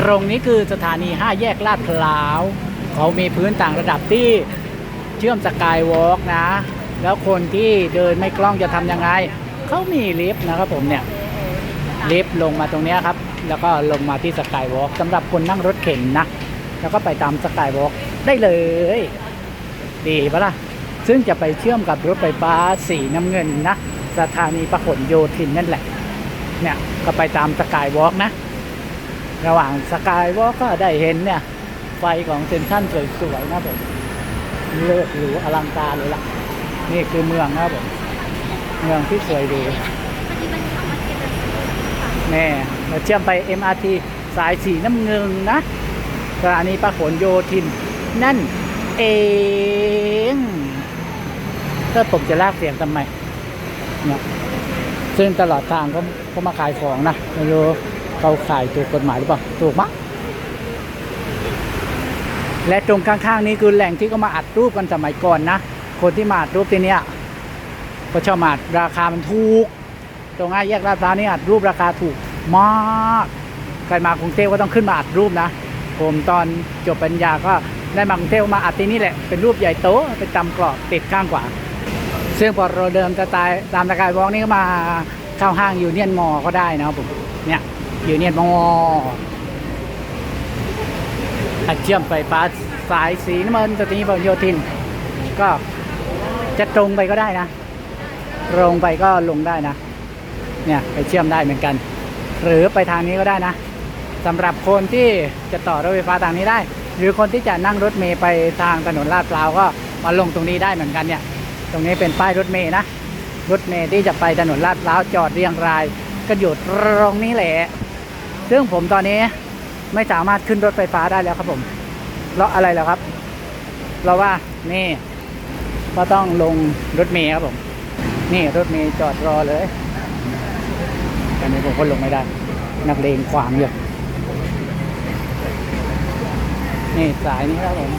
ตรงนี้คือสถานี 5 แยกลาดพร้าว เขามีพื้นต่างระดับที่เชื่อมสกายวอล์กนะ แล้วคนที่เดินไม่คล่องจะทำยังไง เขามีลิฟต์นะครับผมเนี่ย ลิฟต์ลงมาตรงนี้ครับ แล้วก็ลงมาที่สกายวอล์กสำหรับคนนั่งรถเข็นนะ แล้วก็ไปตามสกายวอล์กได้เลย ดีปะล่ะ ซึ่งจะไปเชื่อมกับรถไฟฟ้าสีน้ำเงินนะ สถานีพหลโยธินนั่นแหละ เนี่ย ก็ไปตามสกายวอล์กนะ ระหว่างสกายวอล์กก็ได้เห็นเนี่ย ไฟของเซนทรันสวยๆนะผมเลิศหรูอลังการเลยล่ะ นี่คือเมืองนะครับผม เมืองที่สวยหรูแน่เราเชื่อมไป MRT สายสีน้ำเงินนะสถานีพหลโยธิน นั่นเองถ้าผมจะลากเสียงทำไมเนี่ยซึ่งตลอดทางเขาเขามาขายของนะไม่รู้ เขาขายถูกกฎหมายหรือเปล่าถูกมั้งและตรงข้างๆนี้คือแหล่งที่เขามาอัดรูปกันสมัยก่อนนะ คนที่มาอัดรูปที่เนี้ยก็ชอบมาอัดราคามันถูก ตรงห้าแยกลาดพร้าวนี่อัดรูปราคาถูกมากใครมากรุงเทพก็ต้องขึ้นมาอัดรูปนะ ผมตอนจบปัญญาก็ได้มากรุงเทพมาอัดที่นี่แหละ เป็นรูปใหญ่โตเป็นตำกรอบติดข้างขวาซึ่งพอเราเดินจะตายตามตะกายวอกนี่ก็มาเข้าห้างยูเนียนมอก็ได้นะผมเนี่ย อยู่เนี่ยนมออัดเชื่อมไฟฟ้าสายสีน้ำเงินสถานีพหลโยธิน ก็จะตรงไปก็ได้นะตรงไปก็ลงได้นะ เนี่ยไปเชื่อมได้เหมือนกัน หรือไปทางนี้ก็ได้นะสำหรับคนที่จะต่อรถไฟฟ้าทางนี้ได้ หรือคนที่จะนั่งรถเมย์ไปทางถนนลาดพร้าวก็มาลงตรงนี้ได้เหมือนกันเนี่ย ตรงนี้เป็นป้ายรถเมย์นะรถเมย์ที่จะไปถนนลาดพร้าวจอดเรียงรายก็อยู่ตรงนี้แหละ ซึ่งผมตอนนี้ไม่สามารถขึ้นรถไฟฟ้าได้แล้วครับผมเราอะไรแล้วครับ เราว่านี่ ก็ต้องลงรถเมย์ครับผม นี่รถเมย์จอดรอเลยตอนนี้ผมก็ลงไม่ได้ นักเลงขวางอยู่นี่สายนี้ครับผม